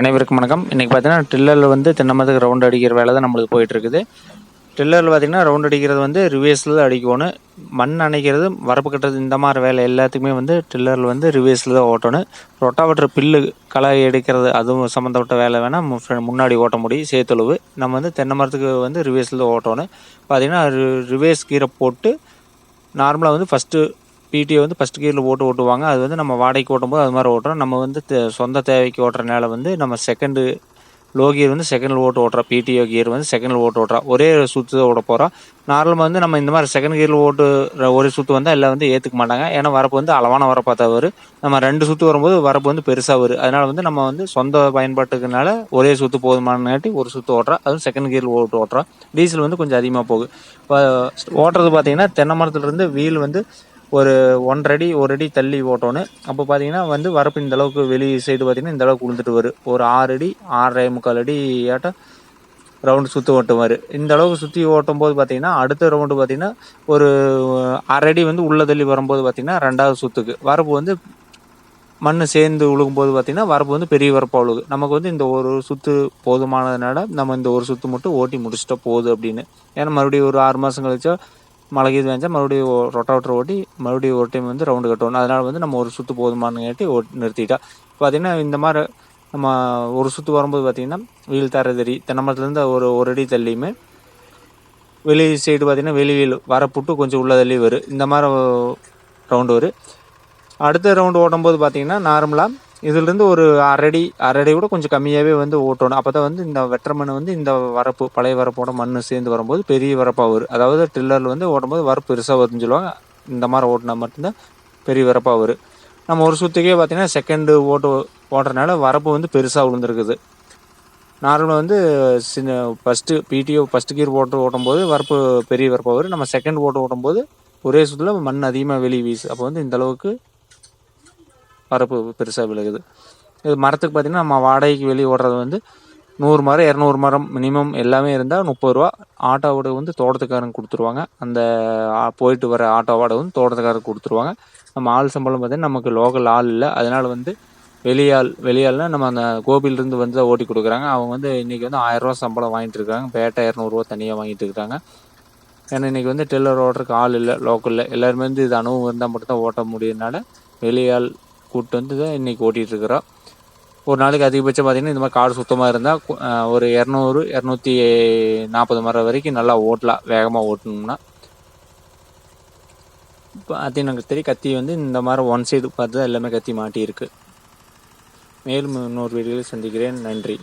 அனைவருக்கும் வணக்கம். இன்றைக்கி பார்த்தீங்கன்னா ட்ரில்லரில் வந்து தென்னை மரத்துக்கு ரவுண்ட் அடிக்கிற வேலை தான் நம்மளுக்கு போயிட்டு இருக்குது ட்ரில்லரில் பார்த்தீங்கன்னா ரவுண்ட் அடிக்கிறது வந்து ரிவேஸில் தான் அடிக்கணும். மண் அணைக்கிறது வரப்பு கட்டுறது இந்த மாதிரி வேலை எல்லாத்துக்குமே வந்து ட்ரில்லரில் வந்து ரிவேஸில் தான் ஓட்டணும். ரொட்டாவட்டர் பில்லு களை எடுக்கிறது அதுவும் சம்மந்தப்பட்ட வேலை வேணால் முன்னாடி ஓட்ட முடியும். சேத்துழுவு. நம்ம வந்து தென்னை மரத்துக்கு வந்து ரிவேஸில் தான் ஓட்டணும். பார்த்தீங்கன்னா ரிவேஸ் கீரை போட்டு நார்மலாக வந்து ஃபஸ்ட்டு பிடிஓ வந்து ஃபஸ்ட் கியரில் ஓட்டு ஓட்டுவாங்க. அது வந்து நம்ம வாடகைக்கு ஓட்டும்போது அது மாதிரி ஓட்டுறோம். நம்ம வந்து சொந்த தேவைக்கு ஓட்டுறனால வந்து நம்ம செகண்டு லோ கியர் வந்து செகண்டில் ஓட்டு ஓட்டுறோம். பிடிஓ கியர் வந்து செகண்டில் ஓட்டு ஓட்டுறோம். ஒரே சுற்று தான் ஓட போகிறோம் நார்மலாக வந்து நம்ம இந்த மாதிரி செகண்ட் கியரில் ஓட்டு ஒரு சுற்று வந்தால் எல்லாம் வந்து ஏற்றுக்க மாட்டாங்க. ஏன்னா வரப்பு வந்து அளவான வரப்பாக தான் வரும். நம்ம ரெண்டு சுற்று வரும்போது வரப்பு வந்து பெருசாக வரும். அதனால் வந்து நம்ம வந்து சொந்த பயன்பாட்டுக்குனால ஒரே சுற்று போதுமானங்காட்டி ஒரு சுற்று ஓட்டுறோம். அதுவும் செகண்ட் கியரில் ஓட்டு ஓட்டுறோம். டீசல் வந்து கொஞ்சம் அதிகமாக போகுது. இப்போ ஓட்டுறது பார்த்தீங்கன்னா தென்னை மரத்துலேருந்து வீல் வந்து ஒரு ஒன்றரை அடி ஒரு அடி தள்ளி ஓட்டணும் அப்போ பார்த்தீங்கன்னா வந்து வரப்பு இந்த அளவுக்கு வெளி சைடு பார்த்தீங்கன்னா இந்த அளவுக்கு விழுந்துட்டு வரும் ஒரு ஆறு அடி ஆறரை முக்கால் அடி ஆட்டம் ரவுண்டு சுற்றி ஓட்டுவார். இந்த அளவுக்கு சுற்றி ஓட்டும் போது பார்த்தீங்கன்னா அடுத்த ரவுண்டு பார்த்தீங்கன்னா ஒரு அரடி வந்து உள்ள தள்ளி வரும்போது பார்த்தீங்கன்னா ரெண்டாவது சுற்றுக்கு வரப்பு வந்து மண் சேர்ந்து உழுகும்போது பார்த்தீங்கன்னா வரப்பு வந்து பெரிய வரப்பாக உழுகு. நமக்கு வந்து இந்த ஒரு சுற்று போதுமானதுனால நம்ம இந்த ஒரு சுற்று மட்டும் ஓட்டி முடிச்சிட்டா போதும் அப்படின்னு. ஏன்னா மறுபடியும் ஒரு ஆறு மாதம் கழிச்சா மழை கீது வேஞ்சா மறுபடியும் ரொட்டாவட்டர் ஓட்டி மறுபடியும் ஒரு டைம் வந்து ரவுண்டு கட்டணும் அதனால் வந்து நம்ம ஒரு சுற்று போதுமானு கேட்டி ஓட்டி நிறுத்திட்டா. பார்த்திங்கன்னா இந்த மாதிரி நம்ம ஒரு சுற்று வரும்போது பார்த்திங்கன்னா வீல் தரதறி தென்னமரத்துலேருந்து ஒரு ஒரு அடி தள்ளியுமே வெளி சைடு பார்த்திங்கன்னா வெளி வீல் வரப்புட்டு கொஞ்சம் உள்ள தள்ளி வரும். இந்த மாதிரி ரவுண்டு வரும். அடுத்த ரவுண்டு ஓட்டும்போது பார்த்திங்கன்னா நார்மலாக இதுலேருந்து ஒரு அரடி அரடி கூட கொஞ்சம் கம்மியாகவே வந்து ஓட்டணும். அப்போ தான் வந்து இந்த வெற்ற மண் வந்து இந்த வரப்பு பழைய வரப்போட மண் சேர்ந்து வரும்போது பெரிய வரப்பாக வரும் அதாவது ட்ரில்லரில் வந்து ஓட்டும்போது வரப்பு பெருசாக வருதுன்னு சொல்லுவாங்க. இந்த மாதிரி ஓட்டினா மட்டும்தான் பெரிய வரப்பாக வரும் நம்ம ஒரு சுற்றுக்கே பார்த்தீங்கன்னா செகண்டு ஓட்டு ஓட்டுறதுனால வரப்பு வந்து பெருசாக விழுந்துருக்குது நார்மலாக வந்து சின்ன ஃபஸ்ட்டு பிடிஓ ஃபஸ்ட்டு கீர் ஓட்டு ஓட்டும்போது வரப்பு பெரிய வரப்பாக வரும் நம்ம செகண்ட் ஓட்டு ஓட்டும்போது ஒரே சுற்றில் மண் அதிகமாக வெளியே வீசு. அப்போ வந்து இந்த அளவுக்கு பரப்பு பெருசாக விழுகுது. இது மரத்துக்கு பார்த்திங்கன்னா நம்ம வாடகைக்கு வெளியே ஓடுறது வந்து நூறு மரம் இரநூறு மரம் மினிமம் எல்லாமே இருந்தால் முப்பது ரூபா. ஆட்டோ வாடகை வந்து தோட்டத்துக்காரங்க கொடுத்துருவாங்க. அந்த போயிட்டு வர ஆட்டோ வாடகை வந்து தோட்டத்துக்காரங்க கொடுத்துருவாங்க. நம்ம ஆள் சம்பளம் பார்த்தீங்கன்னா நமக்கு லோக்கல் ஆள் இல்லை. அதனால் வந்து வெளியாள் வெளியாள்னா நம்ம அந்த கோபிலிருந்து வந்து தான் ஓட்டி கொடுக்குறாங்க. அவங்க வந்து இன்றைக்கி வந்து ஆயிரரூவா சம்பளம் வாங்கிட்டு இருக்காங்க. பேட்டை இரநூறுவா தனியாக வாங்கிட்டு இருக்காங்க. ஏன்னா இன்றைக்கி வந்து டெல்லர் ஓடுறதுக்கு ஆள் இல்லை லோக்கலில் எல்லாருமே வந்து இது அனுபவம் இருந்தால் மட்டும்தான் ஓட்ட முடியுதுனால வெளியாள் கூப்பிட்டு வந்து தான் இன்றைக்கி ஓட்டிகிட்டு இருக்கிறோம் ஒரு நாளைக்கு அதிகபட்சம் பார்த்திங்கன்னா இந்த மாதிரி காடு சுத்தமாக இருந்தால் ஒரு இரநூறு இரநூத்தி நாற்பது மரம் வரைக்கும் நல்லா ஓட்டலாம் வேகமாக ஓட்டணும்னா. பார்த்தீங்கன்னா எனக்கு தெரியும் கத்தி வந்து இந்த மாதிரி ஒன் சைடு பார்த்து தான் எல்லாமே கத்தி மாட்டியிருக்கு. மேலும் இன்னொரு வீடியோவில் சந்திக்கிறேன். நன்றி.